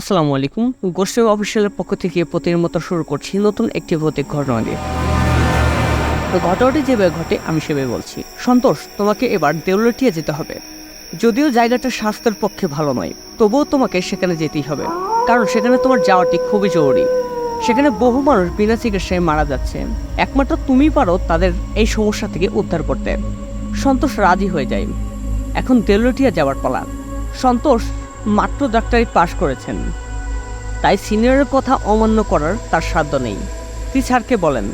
আসসালামু আলাইকুম। গোষ্ঠী অফিসিয়ালের পক্ষ থেকে প্রতির মতো শুরু করছি নতুন একটি ভৌতিক ঘটনা দিয়ে তো ঘটনাটি যেভাবে ঘটে, আমি সেভাবে বলছি। সন্তোষ, তোমাকে এবার দেউলটিয়া যেতে হবে। যদিও জায়গাটা স্বাস্থ্যের পক্ষে ভালো নয়, তবুও তোমাকে সেখানে যেতেই হবে। কারণ সেখানে তোমার যাওয়াটি খুবই জরুরি। সেখানে বহু মানুষ বিনা চিকিৎসায় মারা যাচ্ছে। একমাত্র তুমি পারো তাদের এই সমস্যা থেকে উদ্ধার করতে। সন্তোষ রাজি হয়ে যায়। এখন দেউলটিয়া যাওয়ার পালা। সন্তোষ মাত্র ডাক্তারি পাশ করেছেন। তাই সিনিয়রের কথা অমান্য করার তার সাধ্য নেই। তিনি স্যারকে বলেন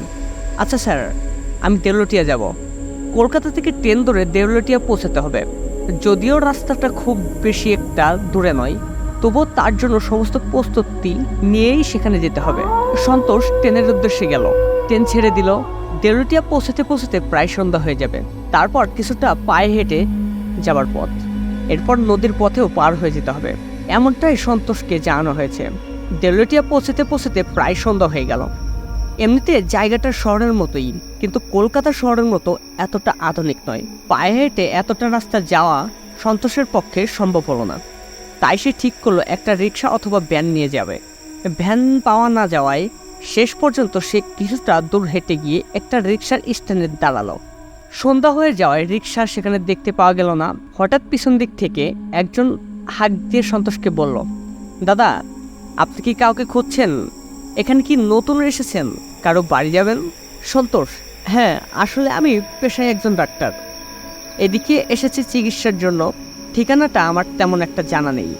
আচ্ছা স্যার, আমি দেউলটিয়া যাব। কলকাতা থেকে ট্রেন ধরে দেউলটিয়া পৌঁছাতে হবে। যদিও রাস্তাটা খুব বেশি একটা দূরে নয়, তবুও তার জন্য সমস্ত প্রস্তুতি নিয়েই সেখানে যেতে হবে। সন্তোষ ট্রেনের উদ্দেশ্যে গেল। ট্রেন ছেড়ে দিল। দেউলটিয়া পৌঁছাতে পৌঁছাতে প্রায় সন্ধ্যা হয়ে যাবে। তারপর কিছুটা পায়ে হেঁটে যাবার পথ। এরপর নদীর পথেও পার হয়ে যেতে হবে। এমনটাই সন্তোষকে জানানো হয়েছে। দেউলটিয়া পৌঁছাতে পৌঁছাতে প্রায় সন্ধ্যা হয়ে গেল। এমনিতে জায়গাটা শহরের মতোই, কিন্তু কলকাতা শহরের মতো এতটা আধুনিক নয়। পায়ে হেঁটে এতটা রাস্তা যাওয়া সন্তোষের পক্ষে সম্ভব হলো না। তাই সে ঠিক করল একটা রিক্সা অথবা ভ্যান নিয়ে যাবে। ভ্যান পাওয়া না যাওয়ায় শেষ পর্যন্ত সে কিছুটা দূর হেঁটে গিয়ে একটা রিক্সার স্ট্যান্ডে দাঁড়াল। সন্ধ্যা হয়ে যাওয়ায় রিক্সা সেখানে দেখতে পাওয়া গেল না। হঠাৎ পিছন দিক থেকে একজন হাঁক দিয়ে সন্তোষকে বলল, দাদা, আপনি কি কাউকে খুঁজছেন? এখানে কি নতুন এসেছেন? কারও বাড়ি যাবেন? সন্তোষ হ্যাঁ আসলে আমি পেশায় একজন ডাক্তার। এদিকে এসেছি চিকিৎসার জন্য। ঠিকানাটা আমার তেমন একটা জানা নেই।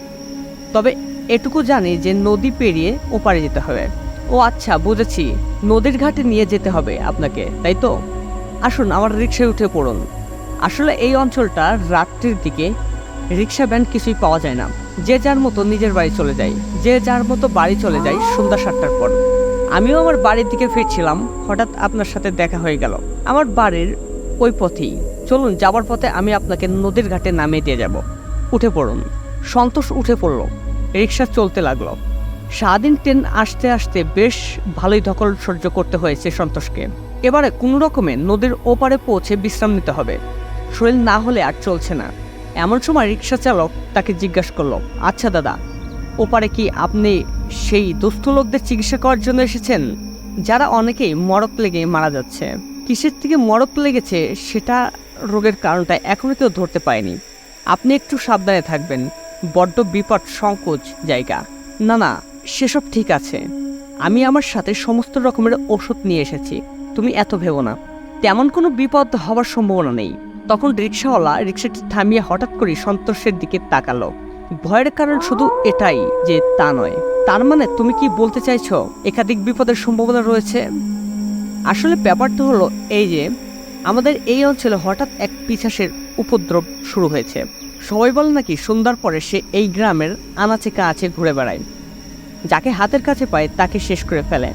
তবে এটুকু জানি যে নদী পেরিয়ে ওপারে যেতে হবে। ও আচ্ছা বুঝেছি। নদীর ঘাটে নিয়ে যেতে হবে আপনাকে, তাই তো? আসুন, আমার রিক্সায় উঠে পড়ুন। আসলে এই অঞ্চলটা রাত্রির দিকে রিক্সা ভ্যান কিছুই পাওয়া যায় না। যে যার মতো নিজের বাড়ি চলে যায়, যে যার মতো বাড়ি চলে যায় সন্ধ্যা সাতটার পর। আমিও আমার বাড়ির দিকে ফিরছিলাম, হঠাৎ আপনার সাথে দেখা হয়ে গেল। আমার বাড়ির ওই পথেই। চলুন যাবার পথে আমি আপনাকে নদীর ঘাটে নামিয়ে দিয়ে যাব। উঠে পড়ুন। সন্তোষ উঠে পড়ল। রিক্সা চলতে লাগল। সারাদিন ট্রেন আসতে আসতে বেশ ভালোই ধকল সহ্য করতে হয়েছে সন্তোষকে। এবারে কোনো রকমে নদীর ওপারে পৌঁছে বিশ্রাম নিতে হবে। শরীর না হলে আর চলছে না। এমন সময় রিক্সা চালক তাকে জিজ্ঞাসা করল আচ্ছা দাদা, ওপারে কি আপনি সেই দুস্থ লোকদের চিকিৎসা করার জন্য এসেছেন? যারা অনেকেই মরক লেগে মারা যাচ্ছে। কিসের থেকে মরক লেগেছে সেটা রোগের কারণটা এখনও কেউ ধরতে পারেনি। আপনি একটু সাবধানে থাকবেন। বড্ড বিপদ সংকোচ জায়গা। না না, সেসব ঠিক আছে। আমি আমার সাথে সমস্ত রকমের ওষুধ নিয়ে এসেছি। তুমি এত ভেবো না। তেমন কোনো বিপদ হওয়ার সম্ভাবনা নেই। তখন রিক্সাওয়ালা রিক্সাটি থামিয়ে হঠাৎ করে সন্তোষের দিকে তাকালো। ভয়ের কারণ শুধু এটাই যে তা নয়। তার মানে তুমি কি বলতে চাইছো, একাধিক বিপদের সম্ভাবনা রয়েছে? আসলে ব্যাপারটা হলো এই যে, আমাদের এই অঞ্চলে হঠাৎ এক পিছাসের উপদ্রব শুরু হয়েছে। সবাই বলে নাকি সন্ধ্যার পরে সে এই গ্রামের আনাচে কাছে ঘুরে বেড়ায়। যাকে হাতের কাছে পায় তাকে শেষ করে ফেলে।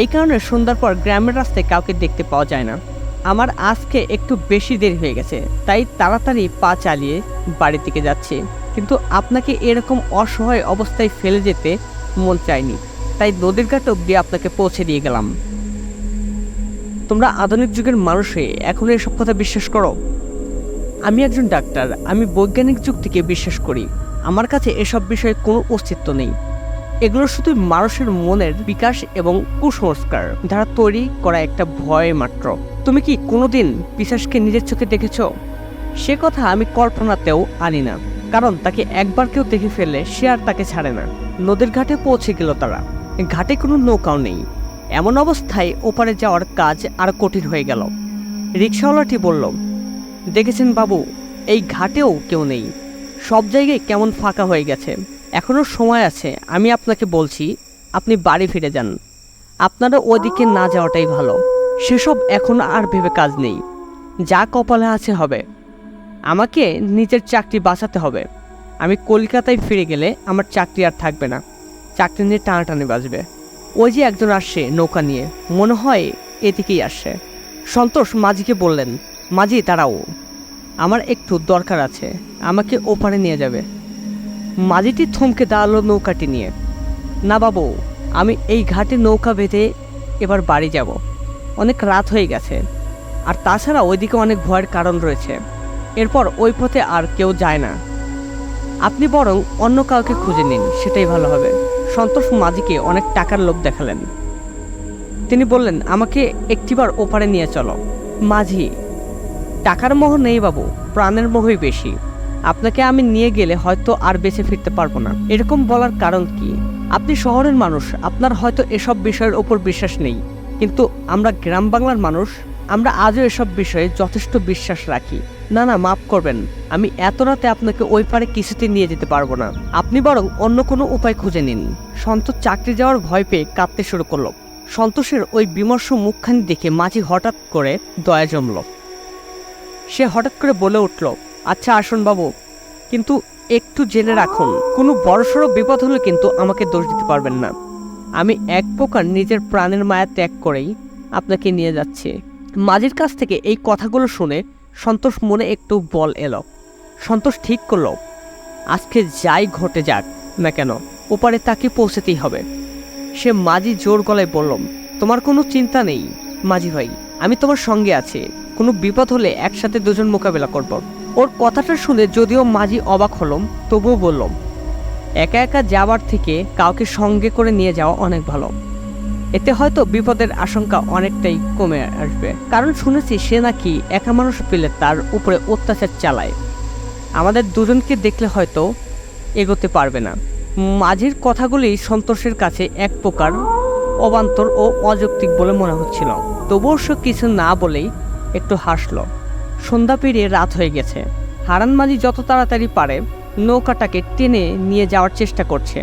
এই কারণে সন্ধ্যার পর গ্রামের রাস্তায় কাউকে দেখতে পাওয়া যায় না। আমার আজকে একটু বেশি দেরি হয়ে গেছে, তাই তাড়াতাড়ি পা চালিয়ে বাড়ির দিকে যাচ্ছি। কিন্তু আপনাকে এরকম অসহায় অবস্থায় ফেলে যেতে মন চায়নি, তাই নদীর ঘাট অব্দি আপনাকে পৌঁছে দিয়ে গেলাম। তোমরা আধুনিক যুগের মানুষ এখনও এসব কথা বিশ্বাস করো। আমি একজন ডাক্তার, আমি বৈজ্ঞানিক যুক্তিকে বিশ্বাস করি। আমার কাছে এসব বিষয়ে কোনো অস্তিত্ব নেই। এগুলো শুধু মানুষের মনের বিকাশ এবং কুসংস্কার। দ্বারা তৈরি করা একটা ভয় মাত্র। তুমি কি কোনোদিন পিসাসকে নিজের চোখে দেখেছ? সে কথা আমি কল্পনাতেও আনি না। কারণ তাকে একবার কেউ দেখে ফেললে সে আর তাকে ছাড়ে না। নদীর ঘাটে পৌঁছে গেল তারা। ঘাটে কোনো নৌকাও নেই। এমন অবস্থায় ওপারে যাওয়ার কাজ আর কঠিন হয়ে গেল। রিক্সাওয়ালাটি বলল, দেখেছেন বাবু, এই ঘাটেও কেউ নেই। সব জায়গায় কেমন ফাঁকা হয়ে গেছে। এখনও সময় আছে, আমি আপনাকে বলছি, আপনি বাড়ি ফিরে যান। আপনারা ওদিকে না যাওয়াটাই ভালো। সেসব এখন আর ভেবে কাজ নেই। যা কপালে আছে হবে। আমাকে নিজের চাকরি বাঁচাতে হবে। আমি কলকাতায় ফিরে গেলে আমার চাকরি আর থাকবে না। চাকরি নিয়ে টানাটানি বাজবে। ওই যে একজন আসছে নৌকা নিয়ে, মনে হয় এদিকেই আসছে। সন্তোষ মাঝিকে বললেন, মাঝি, দাঁড়াও। আমার একটু দরকার আছে। আমাকে ওপারে নিয়ে যাবে। মাঝিটি থমকে দাঁড়াল নৌকাটি নিয়ে। না বাবু, আমি এই ঘাটে নৌকা বেঁধে এবার বাড়ি যাব। অনেক রাত হয়ে গেছে। আর তাছাড়া ওইদিকে অনেক ভয়ের কারণ রয়েছে। এরপর ওই পথে আর কেউ যায় না। আপনি বরং অন্য কাউকে খুঁজে নিন, সেটাই ভালো হবে। সন্তোষ মাঝিকে অনেক টাকার লোভ দেখালেন। তিনি বললেন, আমাকে একটিবার ওপারে নিয়ে চলো। মাঝি, টাকার মোহ নেই বাবু, প্রাণের মোহই বেশি। আপনাকে আমি নিয়ে গেলে হয়তো আর বেঁচে ফিরতে পারব না। এরকম বলার কারণ কি? আপনি শহরের মানুষ, আপনার হয়তো এসব বিষয়ের ওপর বিশ্বাস নেই। কিন্তু আমরা গ্রাম বাংলার মানুষ, আমরা আজও এসব বিষয়ে যথেষ্ট বিশ্বাস রাখি। না না, মাফ করবেন, আমি এত রাতে আপনাকে ওই পারে কিছুতে নিয়ে যেতে পারব না। আপনি বরং অন্য কোনো উপায় খুঁজে নিন। সন্তোষ চাকরি যাওয়ার ভয় পেয়ে কাঁদতে শুরু করল। সন্তোষের ওই বিমর্ষ মুখখানি দেখে মাঝি হঠাৎ করে দয়া জমল। সে হঠাৎ করে বলে উঠল আচ্ছা আসুন বাবু। কিন্তু একটু জেনে রাখুন, কোনো বড়সড় বিপদ হলে কিন্তু আমাকে দোষ দিতে পারবেন না। আমি এক প্রকার নিজের প্রাণের মায়া ত্যাগ করেই আপনাকে নিয়ে যাচ্ছি। মাঝির কাছ থেকে এই কথাগুলো শুনে সন্তোষ মনে একটু বল এলো। সন্তোষ ঠিক করল, আজকে যাই ঘটে যাক না কেন, ওপারে তাকে পৌঁছাতেই হবে। সে মাঝি জোর গলায় বলল, তোমার কোনো চিন্তা নেই মাঝি ভাই, আমি তোমার সঙ্গে আছি। কোনো বিপদ হলে একসাথে দুজন মোকাবেলা করব। ওর কথাটা শুনে যদিও মাঝি অবাক হলাম, তবুও বললাম, একা একা যাওয়ার থেকে কাউকে সঙ্গে করে নিয়ে যাওয়া অনেক ভালো। এতে হয়তো বিপদের আশঙ্কা অনেকটাই কমে আসবে। কারণ শুনেছি সে নাকি একা মানুষ পেলে তার উপরে অত্যাচার চালায়। আমাদের দুজনকে দেখলে হয়তো এগোতে পারবে না। মাঝির কথাগুলি সন্তোষের কাছে এক প্রকার অবান্তর ও অযৌক্তিক বলে মনে হচ্ছিল। তবুও সে কিছু না বলেই একটু হাসল। সন্ধ্যা পেরিয়ে রাত হয়ে গেছে। হারান মাঝি যত তাড়াতাড়ি পারে, নৌকাটাকে টেনে নিয়ে যাওয়ার চেষ্টা করছে।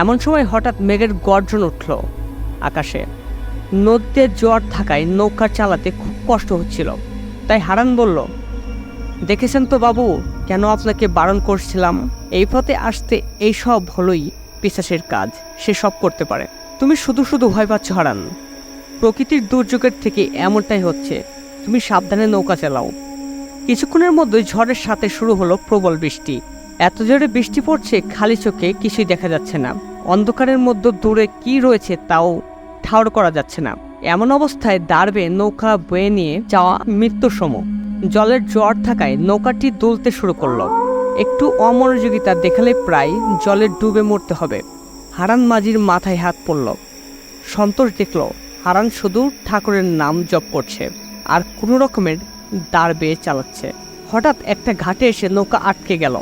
এমন সময় হঠাৎ মেঘের গর্জন উঠল আকাশে। নদীতে জোয়ার থাকায় নৌকা চালাতে খুব কষ্ট হচ্ছিল। তাই হারান বলল, দেখেছেন তো বাবু, কেন আপনাকে বারণ করছিলাম? এই পথে আসতে এই সব হলোই পিসাসের কাজ, সে সব করতে পারে। তুমি শুধু শুধু ভয় পাচ্ছ হারান। প্রকৃতির দুর্যোগের থেকে এমনটাই হচ্ছে। তুমি সাবধানে নৌকা চালাও। কিছুক্ষণের মধ্যে ঝড়ের সাথে শুরু হলো প্রবল বৃষ্টি। এত জোরে বৃষ্টি পড়ছে, খালি চোখে কিছুই দেখা যাচ্ছে না। অন্ধকারের মধ্যে দূরে কি রয়েছে তাও ঠাউর করা যাচ্ছে না। এমন অবস্থায় দাঁড়বে নৌকা বয়ে নিয়ে যাওয়া মৃত্যুর সম জলের জ্বর থাকায় নৌকাটি দুলতে শুরু করল। একটু অমনোযোগিতা দেখালে প্রায় জলে ডুবে মরতে হবে। হারান মাঝির মাথায় হাত পড়ল। সন্তোষ দেখল, হারান শুধু ঠাকুরের নাম জপ করছে। আর কোনো রকমের দাঁড় বেয়ে চালাচ্ছে। হঠাৎ একটা ঘাটে এসে নৌকা আটকে গেল।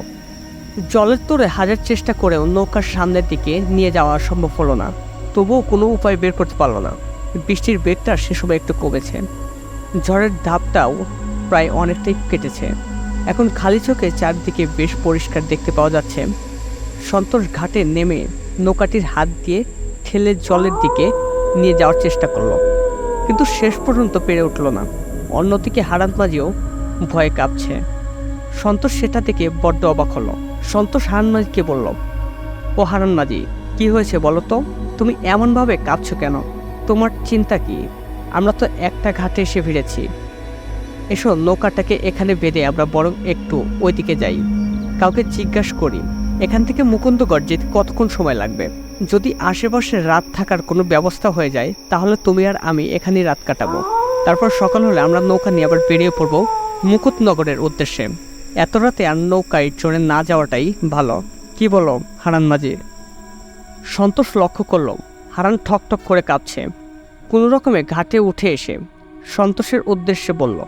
জলের তোরে হাজার চেষ্টা করেও নৌকার সামনের দিকে নিয়ে যাওয়া সম্ভব হলো না। তবুও কোনো উপায় বের করতে পারল না। বৃষ্টির বেগটা সে সময় একটু কমেছে। ঝড়ের ধাপটাও প্রায় অনেকটাই কেটেছে। এখন খালি চোখে চারদিকে বেশ পরিষ্কার দেখতে পাওয়া যাচ্ছে। সন্তোষ ঘাটে নেমে নৌকাটির হাত দিয়ে ঠেলে জলের দিকে নিয়ে যাওয়ার চেষ্টা করল। কিন্তু শেষ পর্যন্ত পেরে উঠল না। অন্যদিকে হারান মাঝিও ভয়ে কাঁপছে। সন্তোষ সেটা থেকে বড্ড অবাক হলো। সন্তোষ হারান মাঝিকে বলল, ও হারান মাঝি কি হয়েছে বলো তো? তুমি এমনভাবে কাঁপছো কেন? তোমার চিন্তা কি? আমরা তো একটা ঘাটে এসে ফিরেছি এসো নৌকাটাকে এখানে বেঁধে আমরা বরং একটু ওইদিকে যাই। কাউকে জিজ্ঞাসা করি, এখান থেকে মুকুন্দগড় যেতে কতক্ষণ সময় লাগবে? যদি আশেপাশে রাত থাকার কোনো ব্যবস্থা হয়ে যায়, তাহলে তুমি আর আমি এখানেই রাত কাটাবো। তারপর সকাল হলে আমরা নৌকা নিয়ে আবার বেরিয়ে পড়ব মুকুটনগরের উদ্দেশ্যে। এত রাতে আর নৌকায় চড়ে না যাওয়াটাই ভালো। কি বলো হারান মাঝি সন্তোষ লক্ষ্য করল, হারান ঠক ঠক করে কাঁপছে। কোনো রকমে ঘাটে উঠে এসে সন্তোষের উদ্দেশ্যে বলল,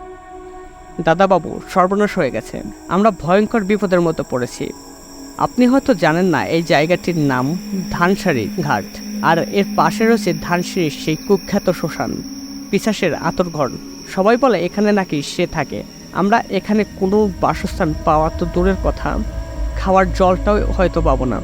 দাদাবাবু, সর্বনাশ হয়ে গেছে। আমরা ভয়ঙ্কর বিপদের মতো পড়েছি। আপনি হয়তো জানেন না, এই জায়গাটির নাম ধানসারি ঘাট। আর এর পাশে রয়েছে ধানসিঁড়ির সেই কুখ্যাত শ্মশান পিসাসের আতরঘর। সবাই বলে এখানে নাকি সে থাকে। আমরা এখানে কোনো বাসস্থান পাওয়া তো দূরের কথা, খাওয়ার জলটাও হয়তো পাবো না।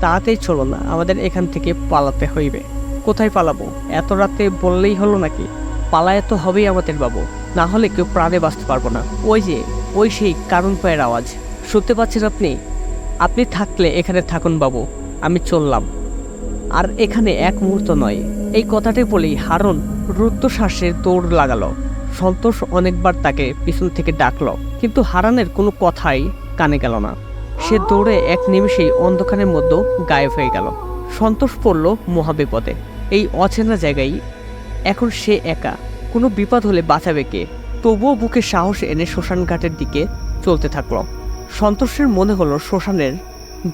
তাড়াতাড়ি চলো না, আমাদের এখান থেকে পালাতে হইবে। কোথায় পালাবো? এত রাতে বললেই হলো নাকি? পালায় তো হবেই আমাদের বাবু, না হলে কেউ প্রাণে বাঁচতে পারব না। ওই যে, ওই সেই কারণ পায়ের আওয়াজ। শুনতে পাচ্ছেন আপনি? আপনি থাকলে এখানে থাকুন বাবু, আমি চললাম। আর এখানে এক মুহূর্ত নয়, এই কথাটি বলেই হারন রুদ্ধশ্বাসের দৌড় লাগালো। সন্তোষ অনেকবার তাকে পিছন থেকে ডাকল, কিন্তু হারানের কোনো কথাই কানে গেল না। সে দৌড়ে এক নিমিষেই অন্ধকারের মধ্যে গায়েব হয়ে গেল। সন্তোষ পড়ল মহাবিপদে। এই অচেনা জায়গায় এখন সে একা, কোনো বিপদ হলে বাঁচাবে কে? তবুও বুকে সাহস এনে শ্মশান ঘাটের দিকে চলতে থাকল। সন্তোষের মনে হলো শ্মশানের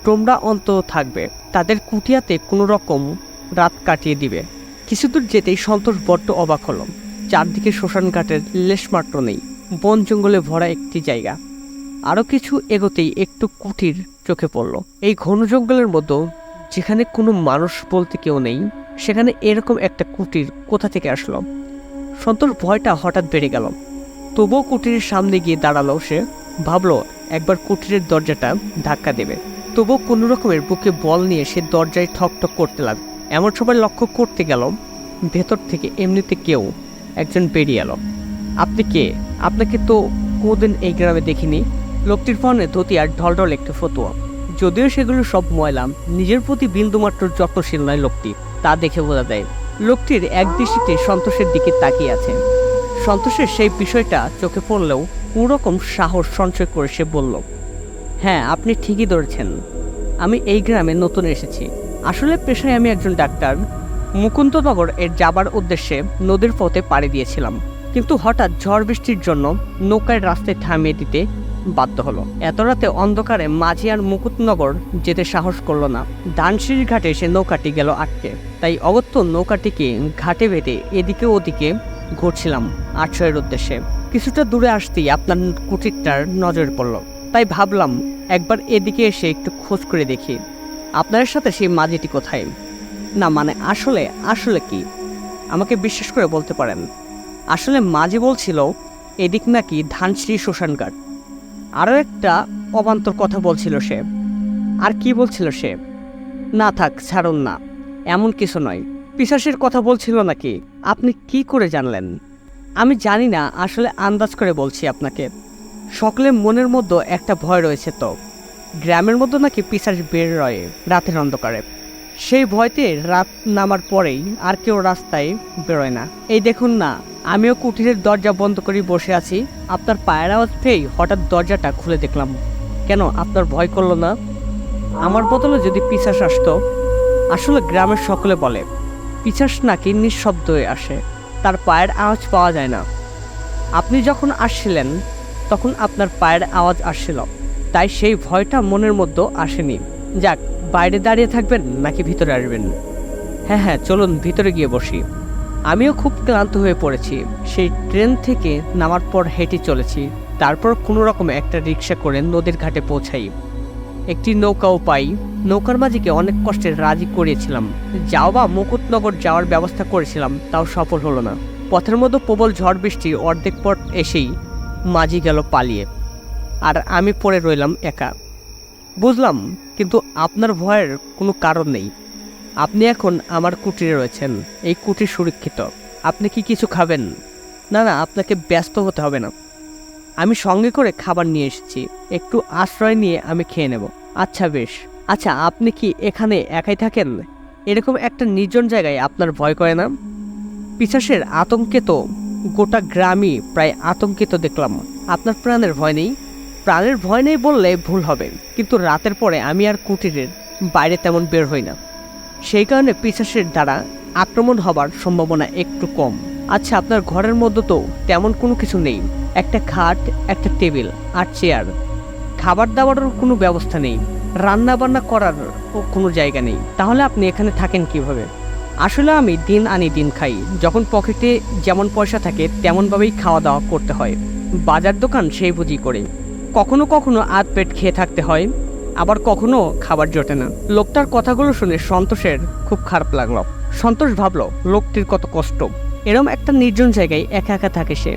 ডোমরা অন্তত থাকবে। তাদের কুটিয়াতে কোনো রকম রাত কাটিয়ে দিবে। কিছুদূর যেতেই সন্তোষ বড্ড অবাক হলো। চারদিকে শ্মশান ঘাটের লেশমাত্র নেই, বন জঙ্গলে ভরা একটি জায়গা। আরও কিছু এগোতেই একটু কুটির চোখে পড়ল। এই ঘন জঙ্গলের মধ্যে যেখানে কোনো মানুষ বলতে কেউ নেই, সেখানে এরকম একটা কুটির কোথা থেকে আসলো? সন্তোষ ভয়টা হঠাৎ বেড়ে গেল। তবুও কুটিরের সামনে গিয়ে দাঁড়াল সে। ভাবলো একবার কুটিরের দরজাটা ধাক্কা দেবে। তবুও কোনো রকমের বুকে বল নিয়ে সে দরজায় ঠক ঠক করতে লাগল। এমন সময় লক্ষ্য করতে গেল, ভেতর থেকে এমনিতে কেউ একজন বেরিয়ে এলো। আপনি কে? আপনাকে তো কোনোদিন এই গ্রামে দেখিনি? লোকটির ফোনে ধুতি আর ঢলঢল একটি ফতুয়া। যদিও সেগুলো সব ময়লাম নিজের প্রতি বিন্দুমাত্র যত্নশীল নয় লোকটি, তা দেখে বোঝা যায়। লোকটির এক দৃষ্টিতে সন্তোষের দিকে তাকিয়ে আছে সন্তোষের সেই বিষয়টা চোখে পড়লেও কোনোরকম সাহস সঞ্চয় করে সে বলল হ্যাঁ আপনি ঠিকই ধরেছেন। আমি এই গ্রামে নতুন এসেছি। আসলে পেশায় আমি একজন ডাক্তার। মুকুন্দনগর এর যাবার উদ্দেশ্যে নদীর পথে পাড়ি দিয়েছিলাম। কিন্তু হঠাৎ ঝড় বৃষ্টির জন্য নৌকায় রাস্তায় থামিয়ে দিতে বাধ্য হলো। এত রাতে অন্ধকারে মাঝি আর মুকুটনগর যেতে সাহস করল না। ধানসিঁড়ি ঘাটে সে নৌকাটি গেল আটকে। তাই অগত্য নৌকাটিকে ঘাটে বেঁধে এদিকে ওদিকে ঘুরছিলাম আশ্রয়ের উদ্দেশ্যে। কিছুটা দূরে আসতেই আপনার কুটিরটার নজর পড়ল। তাই ভাবলাম একবার এদিকে এসে একটু খোঁজ করে দেখি। আপনার সাথে সেই মাঝিটি কোথায়? না মানে আসলে আসলে কি? আমাকে বিশ্বাস করে বলতে পারেন। আসলে মাঝি বলছিল, এদিক নাকি ধানশ্রী শ্মশানঘাট আরও একটা অবান্তর কথা বলছিল সে। আর কি বলছিল সে? না থাক, ছাড়ুন না। এমন কিছু নয়। পিসাসের কথা বলছিল নাকি? আপনি কি করে জানলেন? আমি জানি না, আসলে আন্দাজ করে বলছি আপনাকে। সকলে মনের মধ্যে একটা ভয় রয়েছে তো। গ্রামের মধ্যে নাকি পিসাস বের রয়ে রাতের অন্ধকারে। সেই ভয়তে রাত নামার পরেই আর কেউ রাস্তায় বেরোয় না। এই দেখুন না, আমিও কুটিরের দরজা বন্ধ করে বসে আছি। আপনার পায়ের আওয়াজ পেয়েই হঠাৎ দরজাটা খুলে দেখলাম। কেন, আপনার ভয় করল না? আমার বদলে যদি পিসাস আসতো, আসলে গ্রামের সকলে বলে পিসাস নাকি নিঃশব্দ আসে। তার পায়ের আওয়াজ পাওয়া যায় না। আপনি যখন আসছিলেন, তখন আপনার পায়ের আওয়াজ আসছিল। তাই সেই ভয়টা মনের মধ্যে আসেনি। যাক, বাইরে দাঁড়িয়ে থাকবেন নাকি ভিতরে আসবেন? হ্যাঁ হ্যাঁ চলুন ভিতরে গিয়ে বসি। আমিও খুব ক্লান্ত হয়ে পড়েছি। সেই ট্রেন থেকে নামার পর হেঁটে চলেছি। তারপর কোনো রকমে একটা রিক্সা করে নদীর ঘাটে পৌঁছাই। একটি নৌকাও পাই। নৌকার মাঝিকে অনেক কষ্টে রাজি করিয়েছিলাম। যাও বা মুকুটনগর যাওয়ার ব্যবস্থা করেছিলাম, তাও সফল হলো না। পথের মধ্যে প্রবল ঝড় বৃষ্টি অর্ধেক পথ এসেই মাঝি গেল পালিয়ে। আর আমি পড়ে রইলাম একা। বুঝলাম, কিন্তু আপনার ভয়ের কোনো কারণ নেই। আপনি এখন আমার কুটিরে রয়েছেন, এই কুটির সুরক্ষিত। আপনি কি কিছু খাবেন? না না, আপনাকে ব্যস্ত হতে হবে না। আমি সঙ্গে করে খাবার নিয়ে এসেছি। একটু আশ্রয় নিয়ে আমি খেয়ে নেব। আচ্ছা বেশ। আচ্ছা আপনি কি এখানে একাই থাকেন? এরকম একটা নির্জন জায়গায় আপনার ভয় করে না? পিসাসের আতঙ্কে তো গোটা গ্রামই প্রায় আতঙ্কিত দেখলাম। আপনার প্রাণের ভয় নেই? প্রাণের ভয় নেই বললে ভুল হবে। কিন্তু রাতের পরে আমি আর কুটিরের বাইরে তেমন বের হই না। সেই কারণে পিসাসের দ্বারা আক্রমণ হবার সম্ভাবনা একটু কম। আচ্ছা আপনার ঘরের মধ্যে তো তেমন কোনো কিছু নেই। একটা খাট, একটা টেবিল আর চেয়ার। খাবার দাবারের কোনো ব্যবস্থা নেই। রান্না বান্না করার কোনো জায়গা নেই। তাহলে আপনি এখানে থাকেন কীভাবে? আসলে আমি দিন আনি দিন খাই। যখন পকেটে যেমন পয়সা থাকে, তেমনভাবেই খাওয়া দাওয়া করতে হয়। বাজার দোকান সেই বুঝি করে। কখনো কখনো আধ পেট খেয়ে থাকতে হয়। আবার কখনো খাবার জোটে না। লোকটার কথাগুলো শুনে সন্তোষের খুব খারাপ লাগল। সন্তোষ ভাবলো, লোকটির কত কষ্ট। এরম একটা নির্জন জায়গায় একা একা থাকে সে।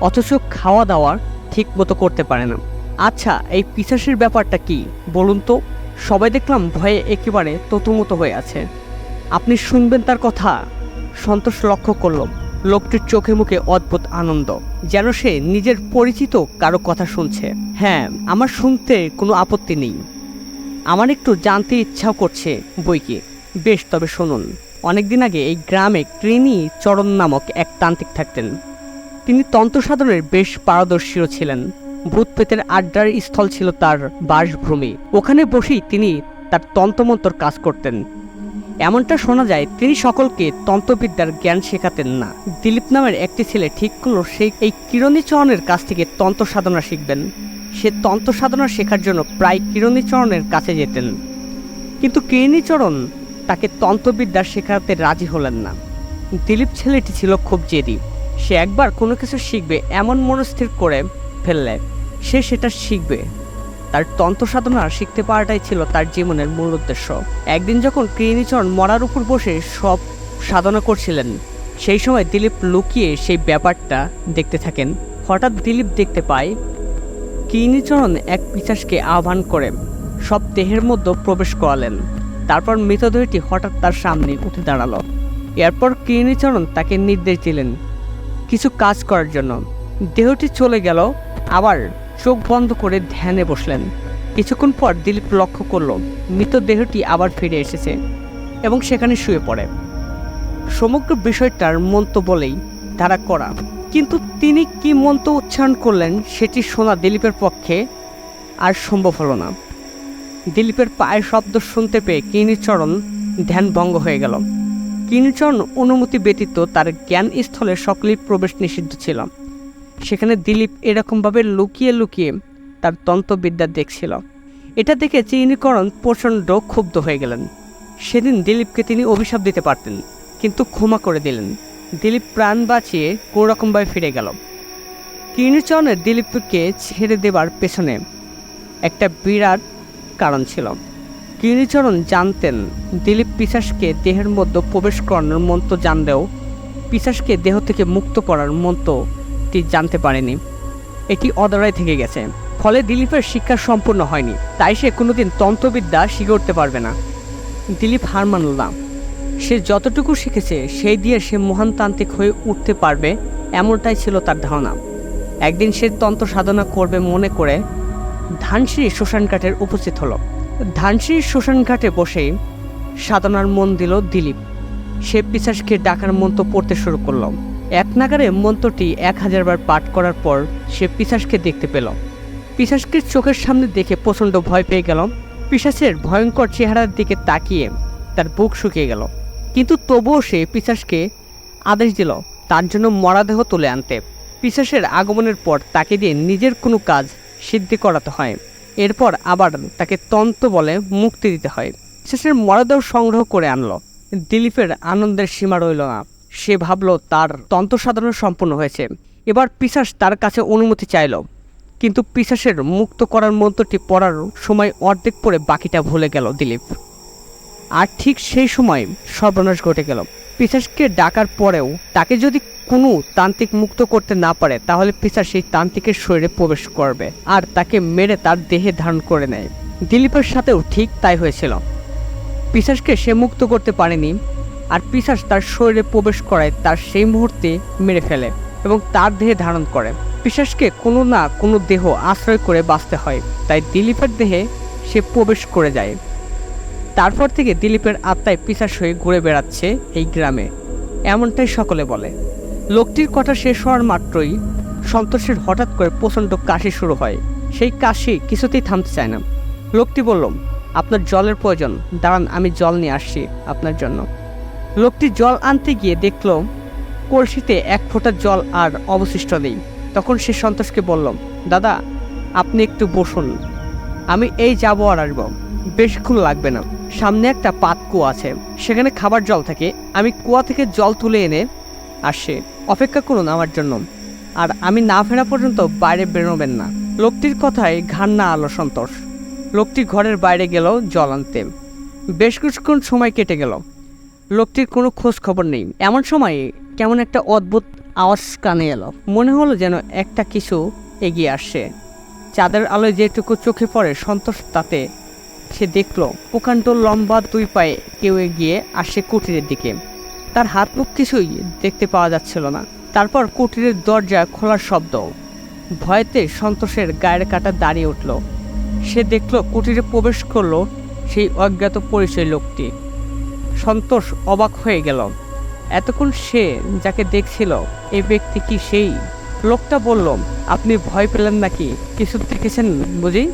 অথচ খাওয়া দাওয়া ঠিক মতো করতে পারে না। আচ্ছা এই পিসাসের ব্যাপারটা কি, বলুন তো? সবাই দেখলাম ভয়ে একেবারে ততুমতো হয়ে আছে। আপনি শুনবেন তার কথা। সন্তোষ লক্ষ্য করল, লোকটির চোখে মুখে অদ্ভুত আনন্দ, যেন সে নিজের পরিচিত কারও কথা শুনছে। হ্যাঁ আমার শুনতে কোনো আপত্তি নেই। আমার একটু জানতে ইচ্ছাও করছে বইকে। বেশ, তবে শুনুন। অনেকদিন আগে এই গ্রামে কৃণী চরণ নামক এক তান্ত্রিক থাকতেন। তিনি তন্ত্র সাধনের বেশ পারদর্শীও ছিলেন। ভূত প্রেতের আড্ডার স্থল ছিল তার বাসভূমি। ওখানে বসেই তিনি তার তন্ত্রমন্তর কাজ করতেন। এমনটা শোনা যায়, তিনি সকলকে তন্ত্রবিদ্যার জ্ঞান শেখাতেন না। দিলীপ নামের একটি ছেলে ঠিক করল সেই এই কিরণী চরণের কাছ থেকে তন্ত্র সাধনা শিখবেন। সে তন্ত্র সাধনা শেখার জন্য প্রায় কিরণীচরণের কাছে যেতেন। কিন্তু কিরণীচরণ তাকে তন্ত্রবিদ্যা শেখাতে রাজি হলেন না। দিলীপ ছেলেটি ছিল খুব জেদি। সে একবার কোনো কিছু শিখবে এমন মনস্থির করে ফেললে সে সেটা শিখবে। তার তন্ত্র সাধনা শিখতে পারাটাই ছিল তার জীবনের মূল উদ্দেশ্য। একদিন যখন কৃণীচরণ মরার উপর বসে সব সাধনা করছিলেন, সেই সময় দিলীপ লুকিয়ে সেই ব্যাপারটা দেখতে থাকেন। হঠাৎ দিলীপ দেখতে পায় কৃণীচরণ এক পিচাসকে আহ্বান করে। সব দেহের মধ্যে প্রবেশ করালেন। তারপর মৃতদেহটি হঠাৎ তার সামনে উঠে দাঁড়াল। এরপর কৃণীচরণ তাকে নির্দেশ দিলেন কিছু কাজ করার জন্য। দেহটি চলে গেল, আবার চোখ বন্ধ করে ধ্যানে বসলেন। কিছুক্ষণ পর দিলীপ লক্ষ্য করল, মৃতদেহটি আবার ফিরে এসেছে এবং সেখানে শুয়ে পড়ে। সমগ্র বিষয়টার মন্ত বলেই তারা করা কিন্তু তিনি কি মন্ত উচ্চারণ করলেন সেটি শোনা দিলীপের পক্ষে আর সম্ভব হলো না। দিলীপের পায়ের শব্দ শুনতে পেয়ে কিনিচরণ ধ্যান ভঙ্গ হয়ে গেল। কিনিচরণ অনুমতি ব্যতীত তার জ্ঞান স্থলে সকলেই প্রবেশ নিষিদ্ধ ছিল। সেখানে দিলীপ এরকমভাবে লুকিয়ে লুকিয়ে তার তন্ত্রবিদ্যা দেখছিল। এটা দেখে চিনিকরণ প্রচণ্ড ক্ষুব্ধ হয়ে গেলেন। সেদিন দিলীপকে তিনি অভিশাপ দিতে পারতেন, কিন্তু ক্ষমা করে দিলেন। দিলীপ প্রাণ বাঁচিয়ে কোনোরকমভাবে ফিরে গেল। কির্ণচরণের দিলীপকে ছেড়ে দেবার পেছনে একটা বিরাট কারণ ছিল। কির্ণিচরণ জানতেন দিলীপ পিসাসকে দেহের মধ্যে প্রবেশ করানোর মন্ত্র জানলেও পিসাসকে দেহ থেকে মুক্ত করার মন্ত্রটি জানতে পারেনি। এটি অদরায় থেকে গেছে। ফলে দিলীপের শিক্ষা সম্পূর্ণ হয়নি, তাই সে কোনোদিন তন্ত্রবিদ্যা শিখে উঠতে পারবে না। দিলীপ হার মানল না। সে যতটুকু শিখেছে, সেই দিয়ে সে মহান তান্ত্রিক হয়ে উঠতে পারবে, এমনটাই ছিল তার ধারণা। একদিন সে তন্ত্র সাধনা করবে মনে করে ধানসিঁড়ি শ্মশানঘাটের উপস্থিত হলো। ধানসিঁড়ির শ্মশানঘাটে বসেই সাধনার মন দিল দিলীপ। সে পিসাসকে ডাকার মন্ত্র পড়তে শুরু করল। এক নাগারে মন্ত্রটি এক হাজারবার পাঠ করার পর সে পিসাসকে দেখতে পেল। পিসাসকে চোখের সামনে দেখে প্রচণ্ড ভয় পেয়ে গেল। পিসাসের ভয়ঙ্কর চেহারার দিকে তাকিয়ে তার বুক শুকিয়ে গেল। কিন্তু তবুও সে পিসাসকে আদেশ দিল, তার জন্য মরাদেহ তুলে আনতে। পিসাসের আগমনের পর তাকে দিয়ে নিজের কোনো কাজ সিদ্ধি করাতে হয়। এরপর আবার তাকে তন্ত্র বলে মুক্তি দিতে হয়। পিসাসের মরাদেহ সংগ্রহ করে আনলো। দিলীপের আনন্দের সীমা রইল না। সে ভাবল তার তন্ত্র সাধনা সম্পূর্ণ হয়েছে। এবার পিসাস তার কাছে অনুমতি চাইল। কিন্তু পিসাসের মুক্ত করার মন্ত্রটি পড়ার সময় অর্ধেক পরে বাকিটা ভুলে গেল দিলীপ। আর ঠিক সেই সময় সর্বনাশ ঘটে গেল। পিসাসকে ডাকার পরেও তাকে যদি কোনো তান্ত্রিক মুক্ত করতে না পারে, তাহলে পিসাস সেই তান্ত্রিকের শরীরে প্রবেশ করবে আর তাকে মেরে তার দেহে ধারণ করে নেয়। দিলীপের সাথেও ঠিক তাই হয়েছিল। পিসাসকে সে মুক্ত করতে পারেনি আর পিসাস তার শরীরে প্রবেশ করায় তার সেই মুহূর্তে মেরে ফেলে এবং তার দেহে ধারণ করে। পিসাসকে কোনো না কোনো দেহ আশ্রয় করে বাঁচতে হয়, তাই দিলীপের দেহে সে প্রবেশ করে যায়। তারপর থেকে দিলীপের আত্মায় পিসাস হয়ে ঘুরে বেড়াচ্ছে এই গ্রামে। এমনটাই সকলে বলে। লোকটির কথা শেষ হওয়ার মাত্রই সন্তোষের হঠাৎ করে প্রচণ্ড কাশি শুরু হয়। সেই কাশি কিছুতেই থামতে চায় না। লোকটি বলল, আপনার জলের প্রয়োজন। দাঁড়ান, আমি জল নিয়ে আসছি আপনার জন্য। লোকটি জল আনতে গিয়ে দেখল, কলসিতে এক ফোঁটা জল আর অবশিষ্ট নেই। তখন সে সন্তোষকে বলল, দাদা, আপনি একটু বসুন। আমি এই যাব আর আসব। বেশিক্ষণ লাগবে না। সামনে একটা পাত কুয়া আছে। সেখানে খাবার জল থাকে। আমি কুয়া থেকে জল তুলে এনে আসে। অপেক্ষা করুন আমার জন্য। আর আমি না ফেরা পর্যন্ত বাইরে বেরোবেন না। লোকটির কথায় ঘান না আলো সন্তোষ। লোকটি ঘরের বাইরে গেল জল আনতে। বেশ কিছুক্ষণ সময় কেটে গেল। লোকটির কোনো খোঁজ খবর নেই। এমন সময় কেমন একটা অদ্ভুত আওয়াজ কানে এলো। মনে হলো যেন একটা কিছু এগিয়ে আসছে। চাঁদের আলোয় যেটুকু চোখে পড়ে সন্তোষ তাতে সে দেখল প্রকাণ্ড লম্বা দুই পায়ে কেউ এগিয়ে আসে কুটিরের দিকে। তার হাত মুখ কিছুই দেখতে পাওয়া যাচ্ছিল না। তারপর কুটিরের দরজা খোলার শব্দ। ভয়েতে সন্তোষের গায়ের কাটা দাঁড়িয়ে উঠল। সে দেখল কুটিরে প্রবেশ করল সেই অজ্ঞাত পরিচয় লোকটি। সন্তোষ অবাক হয়ে গেল। এতক্ষণ সে যাকে দেখছিল এই ব্যক্তি কি সেই? লোকটা বলল, আপনি ভয় পেলেন নাকি? কিছু দেখেছেন বুঝি?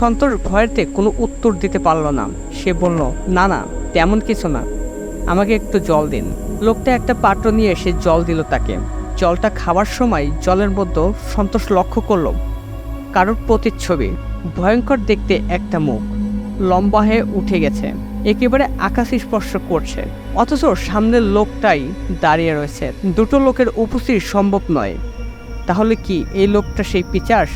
সন্তোষ ভয়েতে কোনো উত্তর দিতে পারল না। সে বলল, না না, তেমন কিছু না। আমাকে একটু জল দিন। লোকটা একটা পাত্র নিয়ে এসে জল দিল তাকে। জলটা খাওয়ার সময় জলের মধ্যে সন্তোষ লক্ষ্য করল, কারোর প্রতিচ্ছবি। ভয়ঙ্কর দেখতে একটা মুখ। লম্বা হয়ে উঠে গেছে। একেবারে আকাশ স্পর্শ করছে। অথচ সামনের লোকটাই দাঁড়িয়ে রয়েছে। দুটো লোকের উপস্থিতি সম্ভব নয়। তাহলে কি এই লোকটা সেই পিচাস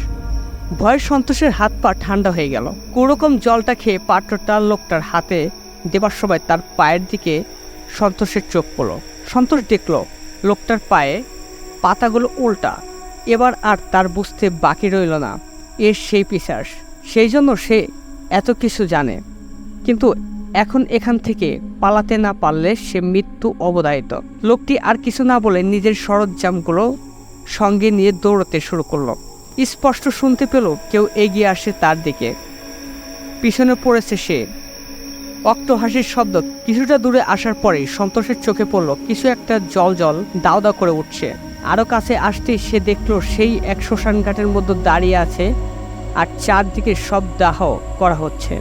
ভয়ের সন্তোষের হাত পা ঠান্ডা হয়ে গেল। কোরকম জলটা খেয়ে পাত্রটা লোকটার হাতে দেবার সময় তার পায়ের দিকে সন্তোষের চোখ পড়ল। সন্তোষ দেখল লোকটার পায়ে পাতাগুলো উল্টা। এবার আর তার বুঝতে বাকি রইল না। এর সেই পিসাস। সেই জন্য সে এত কিছু জানে। কিন্তু এখন এখান থেকে পালাতে না পারলে সে মৃত্যু অবদায়িত লোকটি আর কিছু না বলে নিজের সরঞ্জামগুলো সঙ্গে নিয়ে দৌড়তে শুরু করল। স্পষ্ট শুনতে পেল, কেউ এগিয়ে আসে তার দিকে। পিছনে পড়েছে সে। অক্ট হাসির শব্দ কিছুটা দূরে আসার পরেই সন্তোষের চোখে পড়ল, কিছু একটা জল জল দাও দাও করে উঠছে। আরও কাছে আসতেই সে দেখল সেই এক শ্মশান ঘাটের মধ্যে দাঁড়িয়ে আছে আর চারদিকে সব দাহ করা হচ্ছে।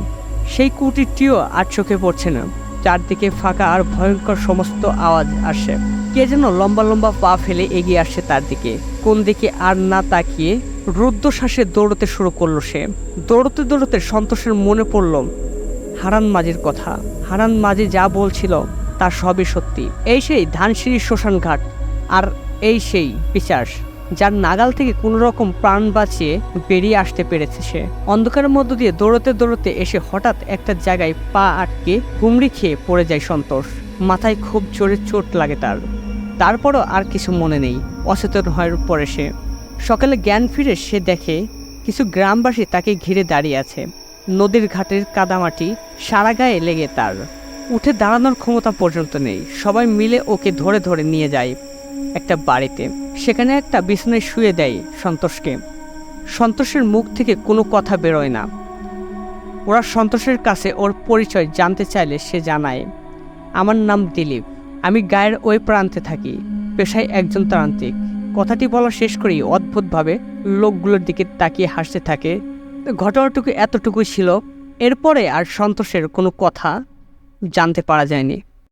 সেই কুটিরটিও আর চোখে পড়ছে না। চারদিকে ফাঁকা আর ভয়ঙ্কর সমস্ত আওয়াজ আসে। কে যেন লম্বা লম্বা পা ফেলে এগিয়ে আসছে তার দিকে। কোন দিকে আর না তাকিয়ে রুদ্ধশ্বাসে দৌড়তে শুরু করল সে। দৌড়তে দৌড়তে সন্তোষের মনে পড়ল হারান মাঝির কথা। হারান মাঝি যা বলছিল তা সবই সত্যি। এই সেই ধানসিঁড়ি শ্মশান ঘাট আর এই সেই পিচাস যার নাগাল থেকে কোনো রকম প্রাণ বাঁচিয়ে বেরিয়ে আসতে পেরেছে সে। অন্ধকারের মধ্য দিয়ে দৌড়তে দৌড়তে এসে হঠাৎ একটা জায়গায় পা আটকে হুমড়ি খেয়ে পড়ে যায় সন্তোষ। মাথায় খুব জোরে চোট লাগে তার। তারপরও আর কিছু মনে নেই, অচেতন হয়ে পড়ে সে। সকালে জ্ঞান ফিরে সে দেখে কিছু গ্রামবাসী তাকে ঘিরে দাঁড়িয়ে আছে। নদীর ঘাটের কাদামাটি সারা গায়ে লেগে তার। উঠে দাঁড়ানোর ক্ষমতা পর্যন্ত নেই। সবাই মিলে ওকে ধরে ধরে নিয়ে যায়। একটা বাড়িতে। সেখানে একটা বিছানায় শুয়ে দেয় সন্তোষকে। সন্তোষের মুখ থেকে কোনো কথা বেরোয় না। ওরা সন্তোষের কাছে ওর পরিচয় জানতে চাইলে সে জানায়, আমার নাম দিলীপ। আমি গায়ের ওই প্রান্তে থাকি। পেশায় একজন তান্ত্রিক। কথাটি বলা শেষ করেই অদ্ভুতভাবে লোকগুলোর দিকে তাকিয়ে হাসতে থাকে। ঘটনাটুকু এতটুকুই ছিল। এরপরে আর সন্তোষের কোনো কথা জানতে পারা যায়নি।